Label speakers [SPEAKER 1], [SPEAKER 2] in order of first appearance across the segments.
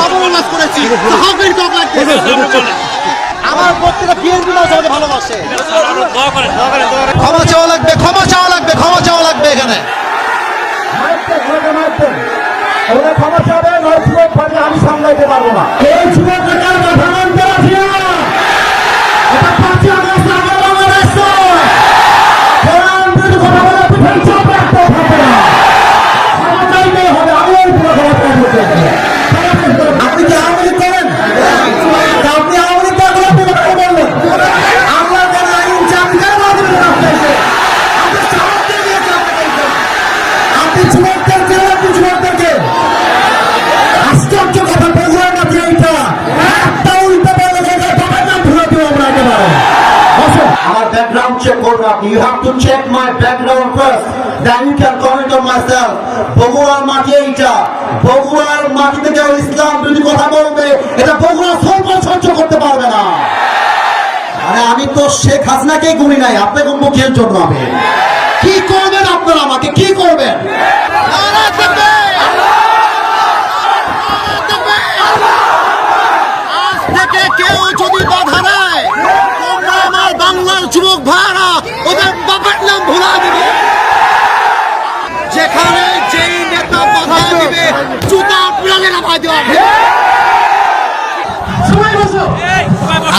[SPEAKER 1] খবরনাশ করেছি। তহবিল দরকার আমার প্রত্যেকটা বিএনপি মানুষ আমাকে ভালোবাসে।
[SPEAKER 2] ক্ষমা চাওয়া লাগবে ক্ষমা চাওয়া লাগবে ক্ষমা চাওয়া লাগবে এখানে।
[SPEAKER 3] ক্ষমা চাবে নয় যুবক পারলে আমি সামলাইতে পারব না। এই
[SPEAKER 4] করবেন আপনি you have to check my background first then you can comment on my self বগুড়ার মাটি এইটা। বগুড়ার মাটি থেকে ইসলাম যদি কথা বলবে, এটা বগুড়া সর্ব সহ্য করতে পারবে না। আরে আমি তো শেখ হাসিনাকেই গুনি নাই আপনাকে মুখের জন্য আমি কি করবেন আপনারা আমাকে? কি করবেন?
[SPEAKER 1] কেউ যদি বাধা দেয়, তোমরা আমার বাংলার যুবক ভাইরা ওদের বাবার নাম ভুলা দিবে যেখানে যেই নেতা বাধা দিবে পিড়ালে নামাই দেওয়া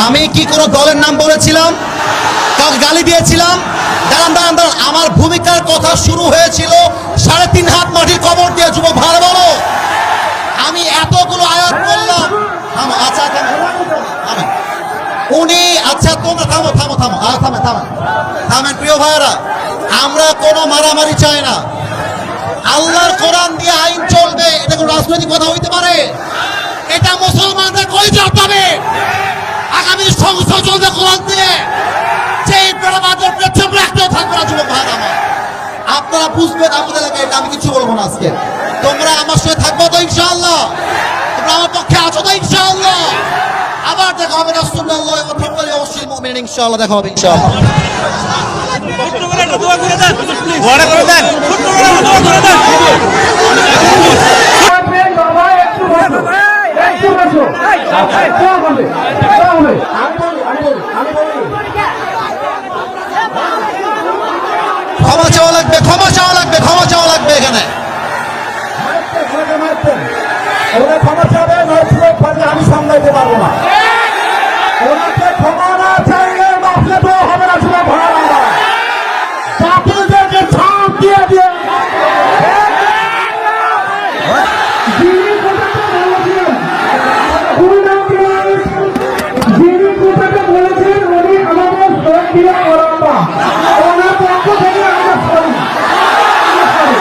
[SPEAKER 2] আমি কি কোনো দলের নাম বলেছিলাম? কাউকে গালি দিয়েছিলাম? দাঁড়ান দাঁড়ান দাঁড়ান। আমার ভূমিকার কথা শুরু হয়েছিল সাড়ে তিন হাত মাটির কবর দিয়ে যুবক ভালো বলো। আমি এতগুলো আয়াত করলাম আচ্ছা উনি আচ্ছা তোমরা থামো থামো থামো। আ, থামেন থামেন থামেন প্রিয় ভাইরা আমরা কোনো মারামারি চাই না। আল্লাহর কোরআন দিয়ে আইন চলবে, এটা কোনো রাজনৈতিক কথা হইতে পারে? এটা মুসলমানদের কই যাবে আগামী সংসদ চলবে কোরআন দিয়ে। সেই প্রমাদের পেছন রাখতেও থাকবে না যুবক ভাই আমার। আপনারা বুঝবেন আমাদের এলাকায় এটা, আমি কিছু বলব না আজকে। তোমরা আমার সঙ্গে থাকব তো ইনশাআল্লাহ? তোমরা আমার পক্ষে আছো তো ইনশাআল্লাহ? আবার দেখা হবে, রাসূলুল্লাহ এবং ফিতরি অবশ্যই মুমিন, ইনশাআল্লাহ দেখা হবে, ইনশাআল্লাহ।
[SPEAKER 3] থাকবেন বাবা একটু বসো একটু বসো দেওয়া হবে দেওয়া হবে আমি বলি আমি বলি আমি বলি
[SPEAKER 2] ক্ষমা চাওয়া লাগবে ক্ষমা চাওয়া লাগবে ক্ষমা চাওয়া লাগবে এখানে
[SPEAKER 3] মারতে, ঘরে মারতে। ওরা ক্ষমা চাবে নয় যুবক পারলে আমি সামলাইতে পারব না ওনাকে ক্ষমা না চাইলে বাপলে তো হবে না যুবক ভাড়া বাপলদেরকে ছাপ দিয়ে দিয়ে যিনি কোথাতে বলেছিলেন উনি নাকি যিনি কোথাতে বলেছিলেন উনি আমাদের সক্রিয় করাবা ওনার পক্ষ থেকে আমরা সরি আমরা সরি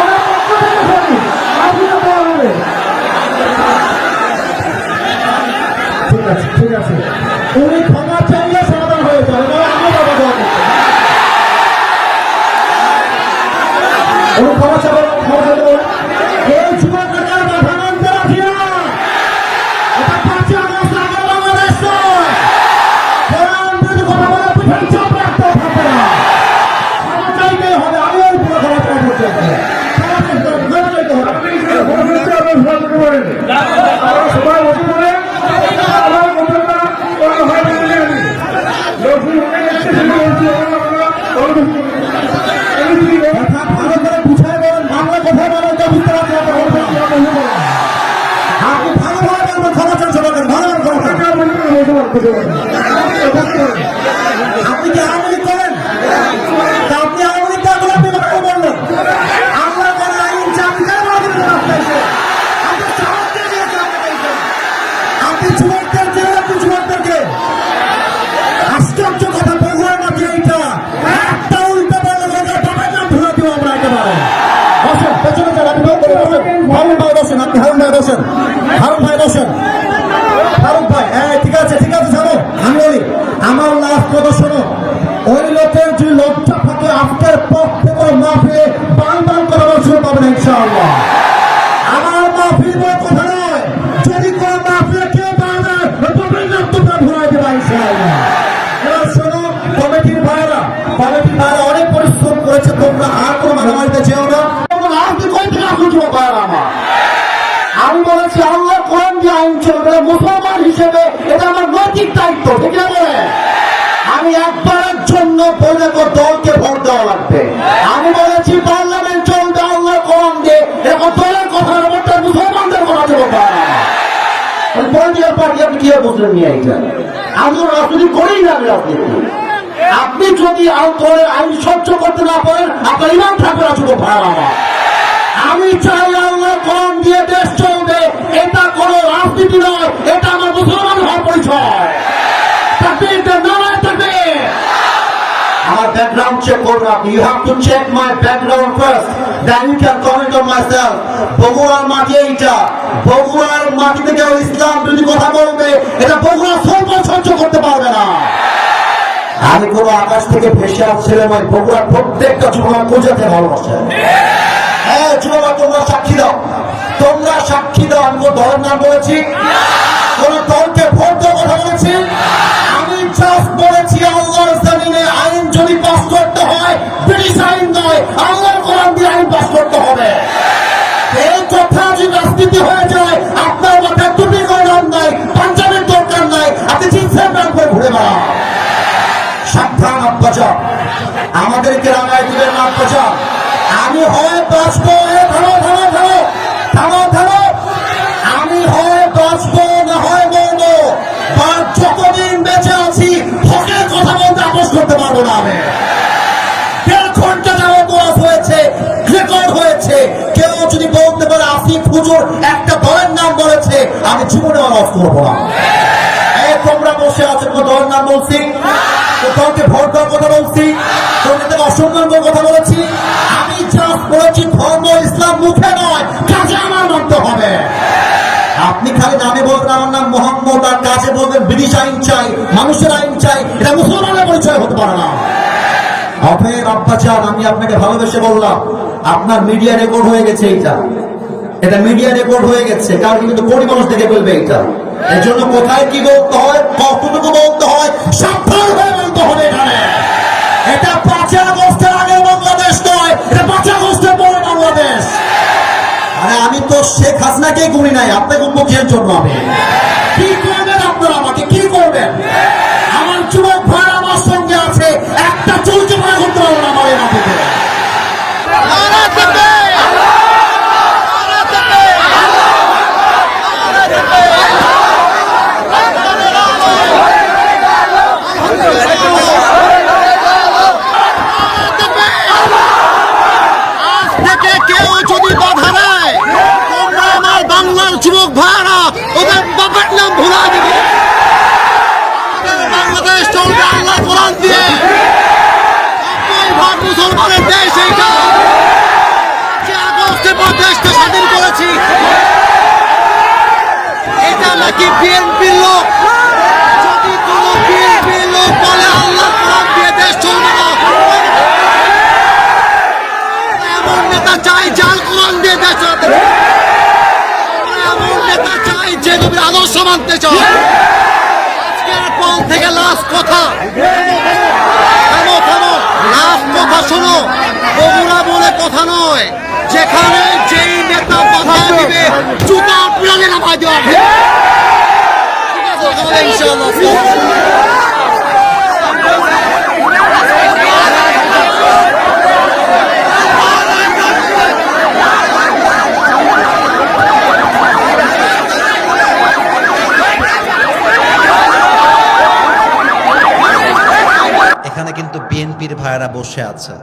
[SPEAKER 3] ওনার পক্ষ থেকে সরি আপনি তো দেওয়া হবে ঠিক আছে ঠিক আছে উনি ক্ষমা চাইলে সমাধান হয়ে যাবে এবার আমি বাবা দেওয়া করতে উনি ক্ষমা চাবেন ক্ষমা চাইবেন এই যুবক নেতার মাথা নামতে রাখি না এটা পাঁচই আগস্ট আগে বাংলাদেশ নয় কোরআন যদি কথা বলে পিঠের চাপ রাখতে থাকে না ক্ষমা চাইতেই হবে আমি ওই পুরো ক্ষমা চাইতে চাই ক্ষমা চাইতে হবে ক্ষমা চাইতে হবে আমরা সবাই বসে পড়ে আমার কথাটা কোনো হয় না বলে আমি লক্ষ্মী হয়ে যাচ্ছে শুরু হচ্ছে কথা ভালো করে বুঝাই বলেন বাংলা কথা বলেন তো বুঝতে পারছি না, তখন বুঝতে পারছি না। আপনি ভালোভাবে বলবেন ক্ষমা চান সবাইকে ভালোভাবে ক্ষমা চান। আপনি কি
[SPEAKER 2] দলকে ভোট দেওয়া লাগবে। আমি বলেছি, পার্লামেন্ট চলবে, আল্লাহ কোরআন দিয়ে এরকম দলের মুসলমানদের পার্টি, আপনি কি বুঝলেন নিয়ে আমি রাজনীতি করেই না রাজনীতি। আপনি যদি আইন সহ্য করতে না পারেন, আপনার ইমান থাকবে না শুধু ভাড়া আমি চাই আল্লাহ কোরআন দিয়ে দেশ চলবে। এটা কোনো রাজনীতি নয় এটা আমার মুসলমান হওয়ার পরিচয় তাকবীর দেন, নারায়ে তাকবীর। করবেন আপনি you have to check my background first then you can comment on my self বগুড়ার মাটি এইটা। বগুড়ার মাটিতে কেউ ইসলাম যদি কথা বলবে, এটা বগুড়া সর্ব সহ্য করতে পারবে না। আমি কোনো আকাশ থেকে ভেসে আসছিলাম ওই বগুড়ার প্রত্যেকটা যুবক পূজাতে ভালোবাসে? হ্যাঁ যুবক তোমরা সাক্ষী দাও। তোমরা সাক্ষী দাও, আমি কোনো দলের নাম বলেছি? কোন কথা যদি রাজনীতি হয়ে যায়, আপনার মাথায় টুপি গরম নাই, পাঞ্জাবের দরকার নাই, আপনি নাম করে ঘুরে বেড়ান। সাবধান আমাদের গ্রামায় রামায় দিবেন না আব্বাচা আমি হয় হুজুর একটা দলের নাম বলেছে আমি জীবনে ওয়াজ করব না। এই তোমরা বসে আছো কোনো দলের নাম বলছি? তো ভোট দেওয়ার কথা বলছি? তোমাদের অসম্মান কথা বলেছি? আমি জাস্ট বলেছি ধর্ম ইসলাম মুখে নয় কাজে আমার মানতে হবে। আপনি খালি নামে বলবেন আমার নাম মোহাম্মদ আর কাজে বলবেন ব্রিটিশ আইন চাই মানুষের আইন চাই এটা মুসলমানের পরিচয় হতে পারে না। অফের আব্বাচান আমি আপনাকে ভালোবেসে বললাম আপনার মিডিয়া রেকর্ড হয়ে গেছে এইটা। এটা মিডিয়া রেকর্ড হয়ে গেছে। কারণ কিন্তু কোটি মানুষ দেখে ফেলবে এটা। এর জন্য কোথায় কি বলতে হয়, কতটুকু বলতে হয় হয়ে বলতে হবে এখানে। পরে আমি তো শেখ হাসিনাকে গুনি নাই, আপনাকে উন্মুখের জন্য আমি। কি করবেন আপনারা আমাকে? কি করবেন?
[SPEAKER 1] ঠিক আছে ইনশাআল্লাহ।
[SPEAKER 5] এখানে কিন্তু বিএনপির ভাইয়েরা বসে আছে।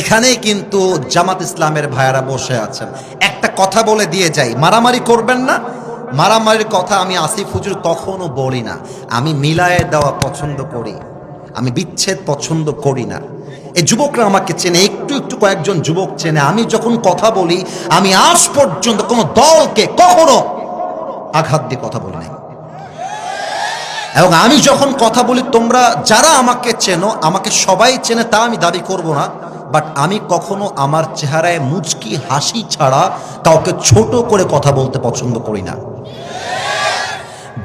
[SPEAKER 5] এখানেই কিন্তু জামাত ইসলামের ভাইয়েরা বসে আছেন। একটা কথা বলে দিয়ে যাই মারামারি করবেন না মারামারির কথা আমি আসিফ হুজুর কখনো বলি না। আমি মিলায়ে দেওয়া পছন্দ করি। আমি বিচ্ছেদ পছন্দ করি না। এই যুবকরা আমাকে চেনে, একটু একটু কয়েকজন যুবক চেনে। আমি যখন কথা বলি, আমি আজ পর্যন্ত কোনো দলকে কখনো আঘাত দিয়ে কথা বলি নাই। এবং আমি যখন কথা বলি, তোমরা যারা আমাকে চেনো, আমাকে সবাই চেনে, তা আমি দাবি করব না। বাট আমি কখনো আমার চেহারায় মুচকি হাসি ছাড়া কাউকে ছোট করে কথা বলতে পছন্দ করি না।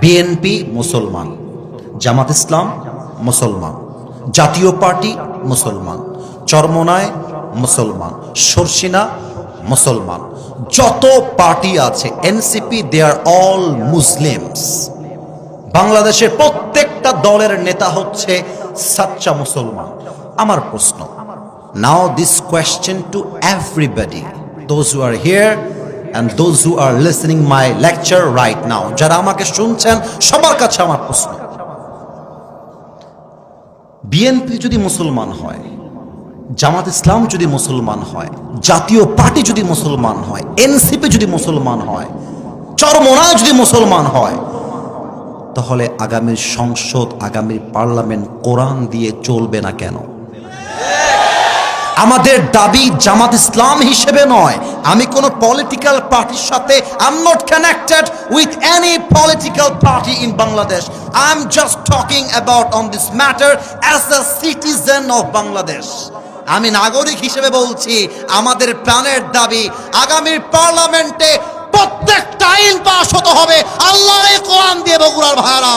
[SPEAKER 5] বিএনপি মুসলমান, জামাত ইসলাম মুসলমান, জাতীয় পার্টি মুসলমান, চরমনায় মুসলমান, সরসিনা
[SPEAKER 2] মুসলমান, যত পার্টি আছে NCP they are all Muslims বাংলাদেশের প্রত্যেকটা দলের নেতা হচ্ছে সাচ্চা মুসলমান। আমার প্রশ্ন now this question to everybody those who are here and those who are listening my lecture right now যারা আমাকে শুনছেন, সবার কাছে আমার প্রশ্ন। বিএনপি যদি মুসলমান হয়, জামাত ইসলাম যদি মুসলমান হয়, জাতীয় পার্টি যদি মুসলমান হয় এনসিপি যদি মুসলমান হয় চরমোনা যদি মুসলমান হয়, তাহলে আগামীর সংসদ, আগামীর পার্লামেন্ট কোরআন দিয়ে চলবে না কেন? আমাদের দাবি জামাত ইসলাম হিসেবে নয়। আমি কোন পলিটিক্যাল পার্টির সাথে I am not connected with any political party in Bangladesh I am just talking about on this matter as a citizen of Bangladesh আমি নাগরিক হিসেবে বলছি, আমাদের প্রাণের দাবি আগামীর পার্লামেন্টে প্রত্যেকটা আইন পাশ হতে হবে। আল্লাহর কোরআন দিয়ে বগুড়ার ভাইরা